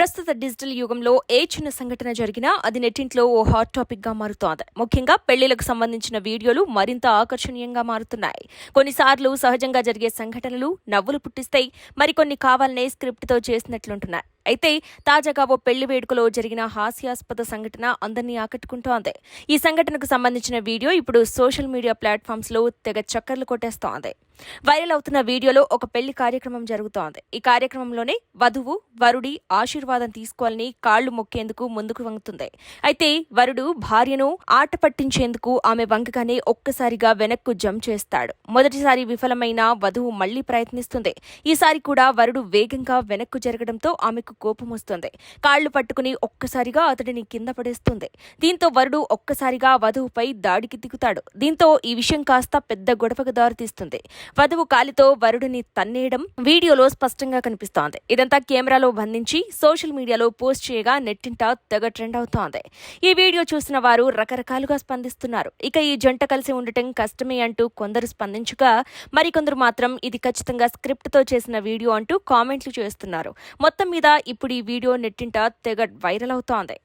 ప్రస్తుత డిజిటల్ యుగంలో ఏ చిన్న సంఘటన జరిగినా అది నెట్టింట్లో ఓ హాట్ టాపిక్గా మారుతోంది. ముఖ్యంగా పెళ్ళిలకు సంబంధించిన వీడియోలు మరింత ఆకర్షణీయంగా మారుతున్నాయి. కొన్నిసార్లు సహజంగా జరిగే సంఘటనలు నవ్వులు పుట్టిస్తాయి. మరికొన్ని కావాలనే స్క్రిప్ట్తో చేసినట్లుంటున్నాయి. అయితే తాజాగా ఓ పెళ్ళి వేడుకలో జరిగిన హాస్యాస్పద సంఘటన అందరినీ ఆకట్టుకుంటోంది. ఈ సంఘటనకు సంబంధించిన వీడియో ఇప్పుడు సోషల్ మీడియా ప్లాట్ఫామ్స్లో తెగ చక్కర్లు కొట్టేస్తోంది. వైరల్ అవుతున్న వీడియోలో ఒక పెళ్ళి కార్యక్రమం జరుగుతోంది. ఈ కార్యక్రమంలోనే వధువు వరుడి ఆశీర్వాదం తీసుకోవాలని కాళ్ళు మొక్కేందుకు ముందుకు వంగుతుంది. అయితే వరుడు భార్యను ఆట పట్టించేందుకు ఆమె వంకగానే ఒక్కసారిగా వెనక్కు జంప్ చేస్తాడు. మొదటిసారి విఫలమైన వధువు మళ్ళీ ప్రయత్నిస్తుంది. ఈసారి కూడా వరుడు వేగంగా వెనక్కు జరగడంతో ఆమెకు కోపం వస్తుంది కాళ్ళు పట్టుకుని ఒక్కసారిగా అతడిని కింద పడేస్తుంది. దీంతో వరుడు ఒక్కసారిగా వధువుపై దాడికి దిగుతాడు. దీంతో ఈ విషయం కాస్త పెద్ద గొడవకు దారితీస్తుంది. వధువు కాలితో వరుడిని తన్నేయడం వీడియోలో స్పష్టంగా కనిపిస్తోంది. ఇదంతా కెమెరాలో బంధించి సోషల్ మీడియాలో పోస్ట్ చేయగా నెట్టింట తెగ ట్రెండ్ అవుతోంది. ఈ వీడియో చూసిన వారు రకరకాలుగా స్పందిస్తున్నారు. ఇక ఈ జంట కలిసి ఉండటం కష్టమే అంటూ కొందరు స్పందించగా మరికొందరు మాత్రం ఇది ఖచ్చితంగా స్క్రిప్ట్తో చేసిన వీడియో అంటూ కామెంట్లు చేస్తున్నారు. మొత్తం మీద ఇప్పుడు ఈ వీడియో నెట్టింట తెగ వైరల్ అవుతోంది.